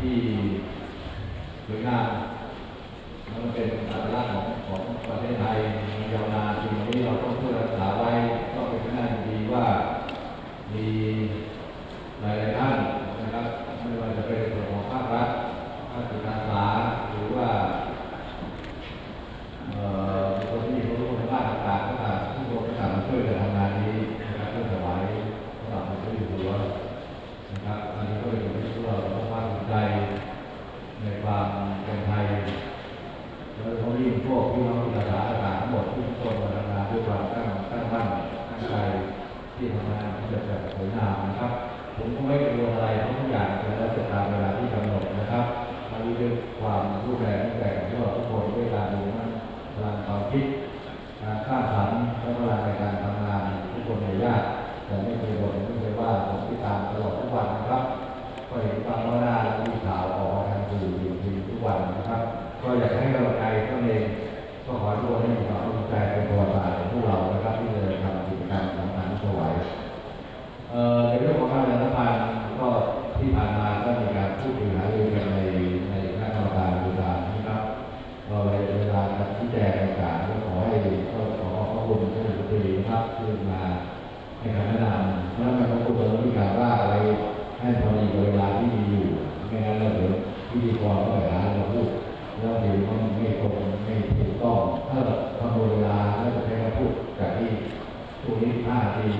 ที่看 พี่น้องคุณลาอาสาหมดทุกคนมาลาด้วยความตั้งตั้งมั่นตั้งใจที่ทำงานที่จะแบบสวยงามนะครับ ผมก็ไม่กังวลอะไรทุกอย่างและได้ตามเวลาที่กำหนดนะครับอันนี้เป็งความรู้แรงแต่งที่เราทุกคนได้วยการรู้ว่าพลังความคิดการข้างสรรค์และพลังในการทำงานทุกคนในญาตแต่ไม่เคยบ่นไม่เคยว่าผมติดตามตลอดทุกวันนะครับก็เห็นควาว่าหน้าและมีข่าวออกทางสื่ออยู่ทุกวันนะครับ ก็อยากให้กำลังใจท่านเอง 做好做那个。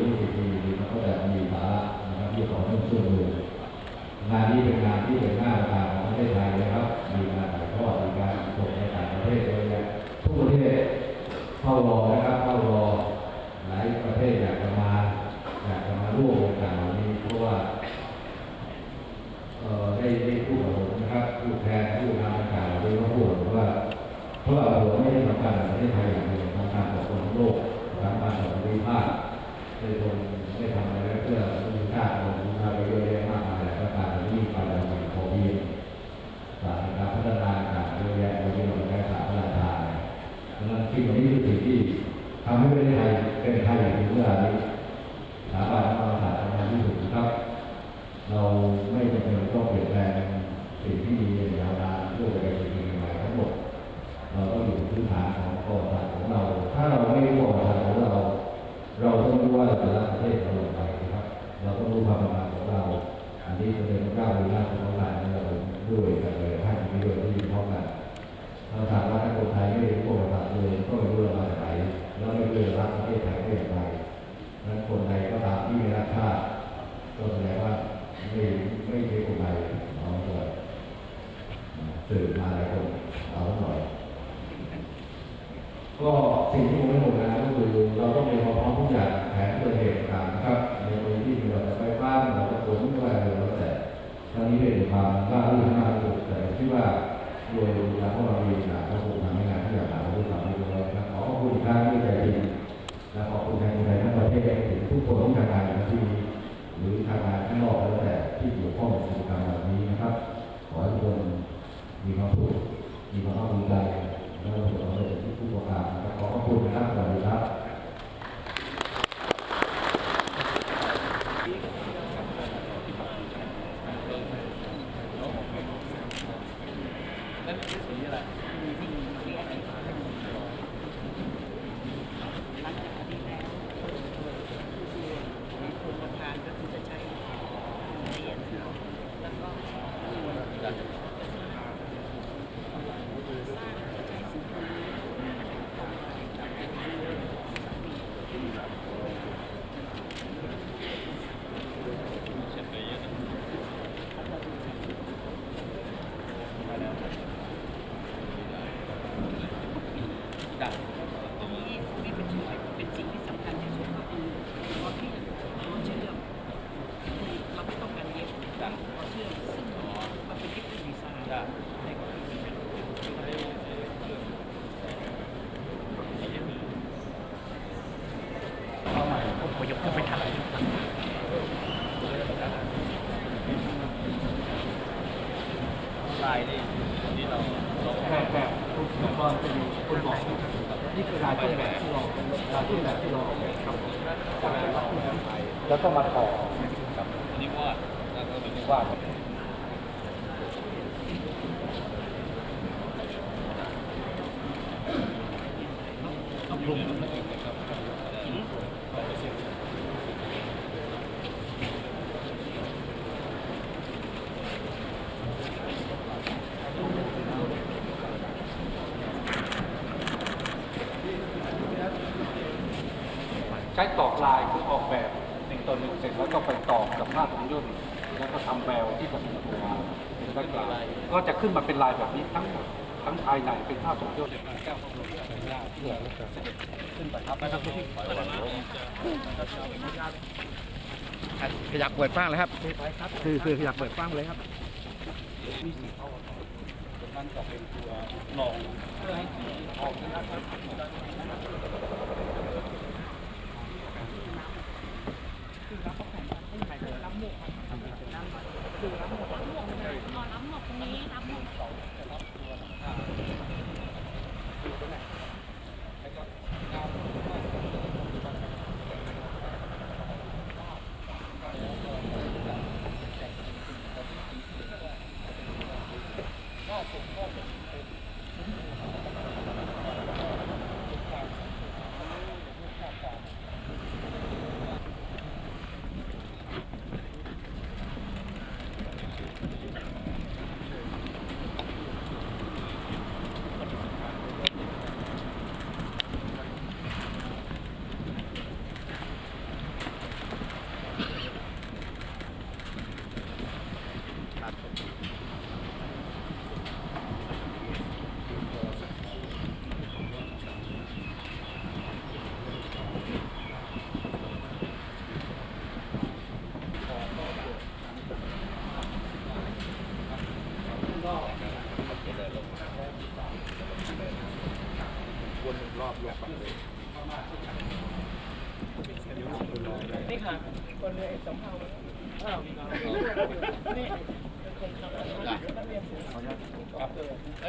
รู้สึกดีมันก็จะมีสาระนะครับที่ของเรื่องช่วยดูงานนี้เป็นงานที่เป็นหน้าตาของประเทศไทยนะครับ มีการถ่ายทอดมีการส่งไปต่างประเทศ ใช้ตอกลายคือออกแบบหนึ่งต่อหนึ่งเสร็จแล้วก็ไปตอกกับผ้าถุงยุ่นแล้วก็ทำแววที่จะเป็นตัวเป็นแบ็คกราวด์ก็จะขึ้นมาเป็นลายแบบนี้ทั้งหมด ทั้งภายในเป็นภาพของย่นแก้วพระบรมราชินีนาเพื่อเสด็จขึ้นประทับนะครับที่ขยับเปิดฟ้างเลยครับ คือคือขยักเปิดฟ้างเลยครับมีสีเข้าตรงนั้นก็เป็นตัวรองเพื่อให้สีออกนะครับ แล้ว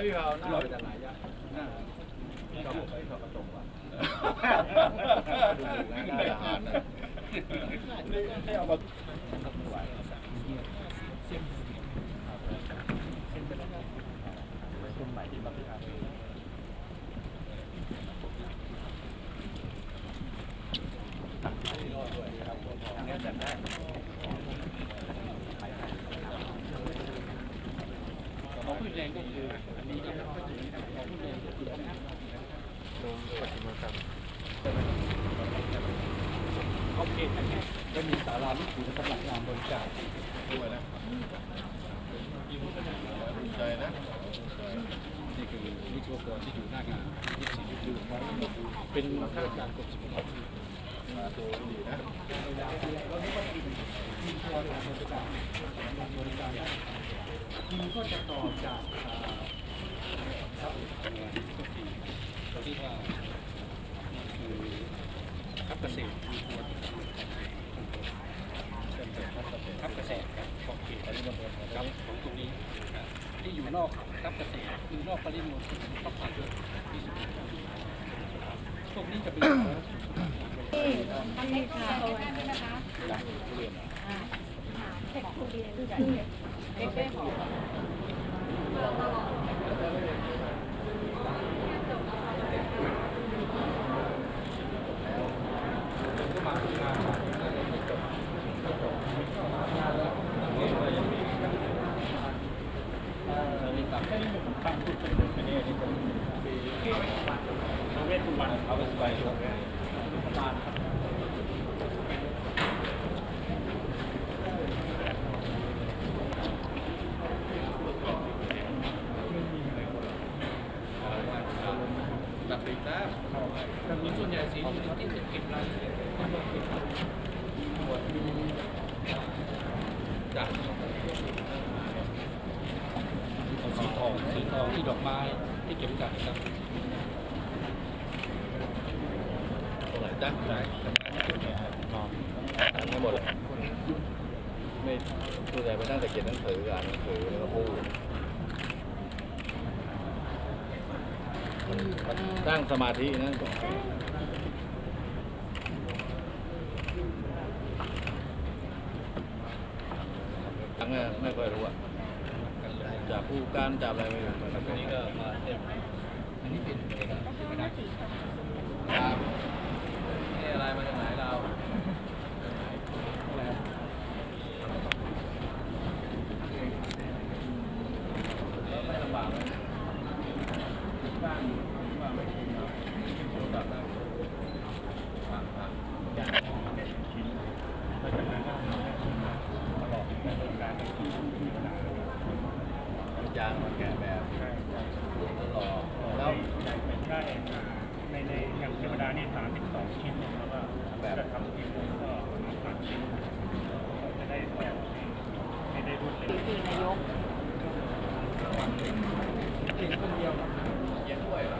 พี่เผาหน้าไปจากไหนจ๊ะหน้าชอบไปชอบกระตรงว่ะหน้าทหารนะไม่เอามาเส้นใหม่ที่มาพิจารณา ของผู้แรงก็คืออันนี้ก็ของผู้แรงก็คือ โอเคนะครับ ก็มีสาราลูกขุนสำหรับงานบริจาคด้วยนะใจนะนี่คือวิศวกรที่อยู่หน้างานที่สีอยู่ไว้เป็นข้าราชการกรมสมบัติมาตัวดีนะทีมก็จะต่อจากครับตัวที่ว่าคือครับเกษตรครับเกษตรครับของเขตปริมณฑลครับของตรงนี้ที่อยู่ นอกรับเกษตรคือนอกปริมณฑลก็ผ่านด้วยที่สุดตรงนี้จะเป็นอันนี้ค่ะตัวนี้นะคะเด็กทุเรียนเด็กได้หอง ตัดสินนะ ส่วนใหญ่สีที่จะเก็บรายละเอียด จ้ะ สีท องที่ดอกไม้ที่เก็บกัดครับตรงไหนจ้ะไหนทั้งหมดไม่ส่วใหญ่ไปนั่งแต่เขียนหนังสืออ่านหนังสือแล้วก็พูดตั้งสมาธินะทั้งไม่ค่อยรู้ การจับอะไรไม่รู้อันนี้ก็มาเต็มอันนี้เป็นเองครับนี่อะไรมาจากไหนเราแล้วไม่ลำบากเลยบ้านบ้านไม่ชินเนาะแบบนั้นฟังฟังยางมาแกะแบบหล่อแล้ว ได้ในในอย่างเทวดานี่สามสิบสองชิ้นเนี่ยแล้วก็ จะทำทีมก็ประมาณสามชิ้นจะได้ออกให้ได้รวดเร็ว คือนายก เย็นด้วยเหรอ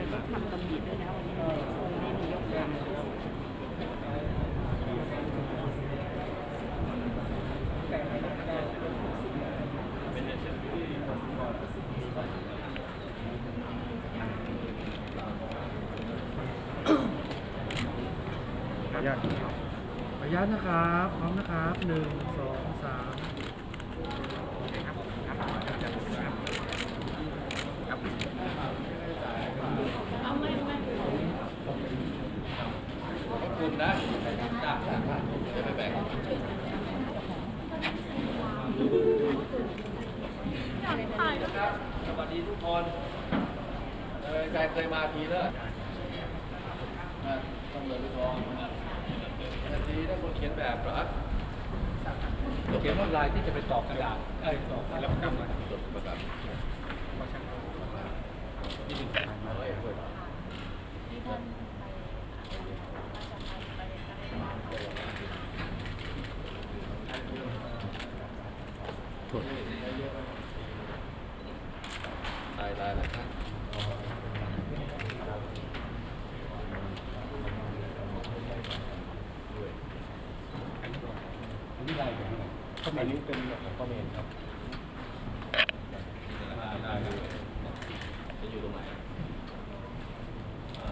แล้วก็ทำตำหนิด้วยนะวันนี้องค์นี้นายกท ข ออนุญาตขออนุญาตนะครับพร้อมนะครับหนึ่งสองสามขอบคุณนะจ้าจะไปแบ่งครับสวัสดีทุกคนเออใจเคยมาทีแล้วต้องเลยลูกทองน นาทีถ้าคนเขียนแบบเหรอเขียนว่าลายที่จะไปตอกกระดาษเอ้ตอกแล้วกำมาจดประกาศนี่เป็นการมาไว้เพื่อนตายตายนะครับอันนี้ลายแบบไหนก็ อันนี้เป็นแบบของคอมเมนต์ครับ ได้ได้จะอยู่ตรงไหนอ่า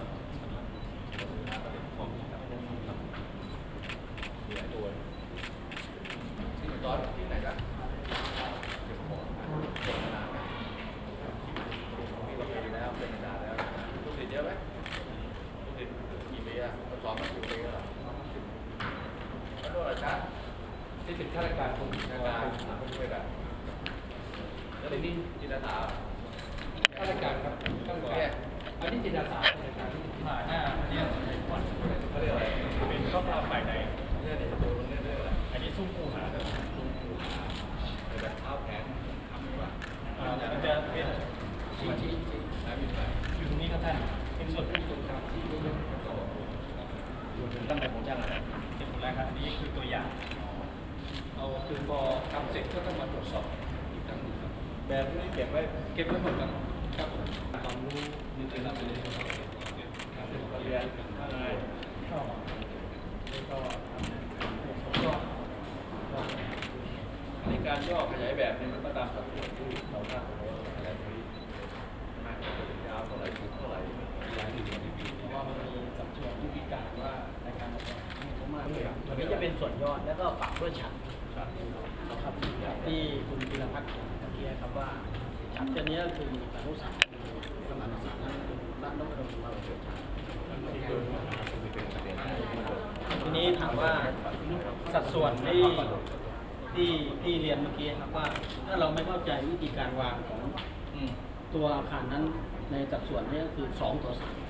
ของมีหลายตัวที่ตอนที่ไหนกันเก็บของเก็บมานานไหมมีวันปีแล้วเป็นนานแล้วลูกศิษย์เยอะไหมลูกศิษย์กี่ปีอะสอนมากี่ปีแล้วแล้วด้วยอะไรจ๊ะ ที่เป็นข้าราชการคน งานการหาเพื่อนกันแล้วทีนี้จิตอาสา ข้าราชการครับตั้งก่อนอันนี้จิตอาสาข้าราชการ ผ่าหน้าเนี่ยก่อน เขาเรียกอะไร เป็นข้อความฝ่ายไหน เนี่ยเนี่ยตัวตรงนี้เรียกอะไร อันนี้ซุ้มปูหาครับ เดี๋ยวแบบเท้าแขนทำดีกว่า อ่ามันจะเป็น ชี้ชี้ชี้ใช้มีดไป เป็นส่วนที่สุดครับที่รู้เรื่องตั้งแต่ผมจ้างอะไรเป็นคนแรกครับอันนี้คือตัวอย่าง เอาคือพอทำเสร็จก็ต้องมาตรวจสอบอีกครั้งหนึ่งครับแบบนี้เก็บไว้เก็บไว้หมดครับครับผมความรู้นิดหน่อยเลยครับเรียนอะไรก็ก็ก็อันการย่อขยายแบบนี่ยมันก็ตามสัดส่วนที่เราตั้งเอาไว้ ว่ามันมีสัดส่วนวิธีการว่าในการออกแบบนี่เขามากเลยตัวนี้จะเป็นส่วนยอดแล้วก็ปักด้วยฉันนะครับที่คุณพิรพัฒน์เขียนเมื่อกี้ครับว่าฉันตัวนี้ก็คืออนุสาวรีย์สมานสารนั้นคือรัตนบรมราชชนทีนี้ถามว่าสัดส่วนที่ที่ที่เรียนเมื่อกี้ครับว่า ถ้าเราไม่เข้าใจวิธีการวางของตัวอาคารนั้นในสัดส่วนนี้ก็คือ2ต่อ3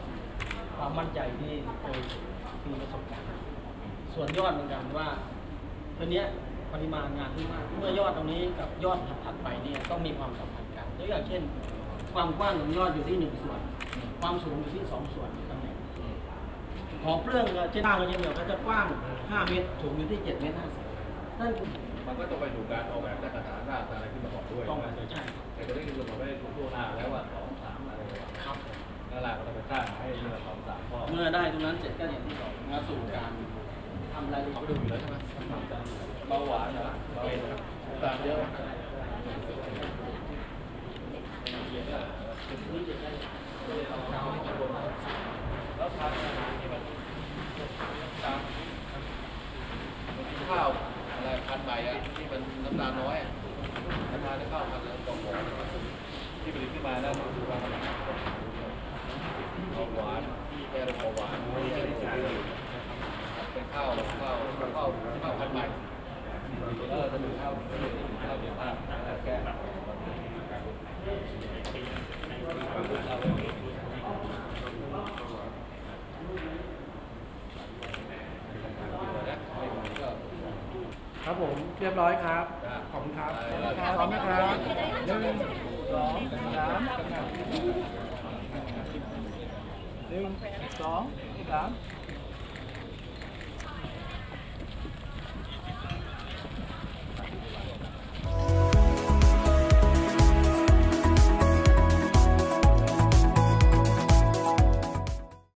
ความมั่นใจที่เคยมีประสบการณ์ส่วนยอดเหมือนกันว่าตัวเนี้ยปริมาณงานที่มาก เมื่อยอดตรงนี้กับยอดถัดๆไปเนี่ยต้องมีความสัมพันธ์กันตัวอย่างเช่น ความกว้างของยอดอยู่ที่หนึ่งส่วน ความสูงอยู่ที่สองส่วนตำแหน่งหอเปลื้องก็เช่นหน้าก็เช่นเดียวกันจะกว้าง 5 เมตรสูงอยู่ที่7เมตร50นั่นคือมันก็ต้องไปดูการออกแบบและการฐานรากอะไรขึ้นมาก่อนด้วยต้องนะใช่แต่ก็ได้คือเราไม่ได้รู้ล่วงหน้าแล้วว่า ละก็ต้องไปสร้างให้เมื่อสองสามข้อเมื่อได้ตรงนั้นเสร็จก็อย่างที่บอกมาสู่การทำรายละเอียเขาดไปดูอยู่แล้วใช่ไหมเบาหวานเหรอเบาตามเยอะแล้วทานอาหารที่มันตามข้าวอะไรพันธุ์ใหม่อะที่มันน้ำตาลน้อยอะทานได้ข้าวพันธุ์แล้วกองหอที่ผลิตขึ้นมาแล้วดูว่ามัน เบาหวานแก้โรคเบาหวานเป็นข้าวข้าวข้าวข้าวพันธุ์ใหม่เออจะดูข้าวข้าวเดียวกันแก้ครับผมเรียบร้อยครับ ขอบคุณครับพร้อมนะครับหนึ่งสองสาม หนึ่งสองสาม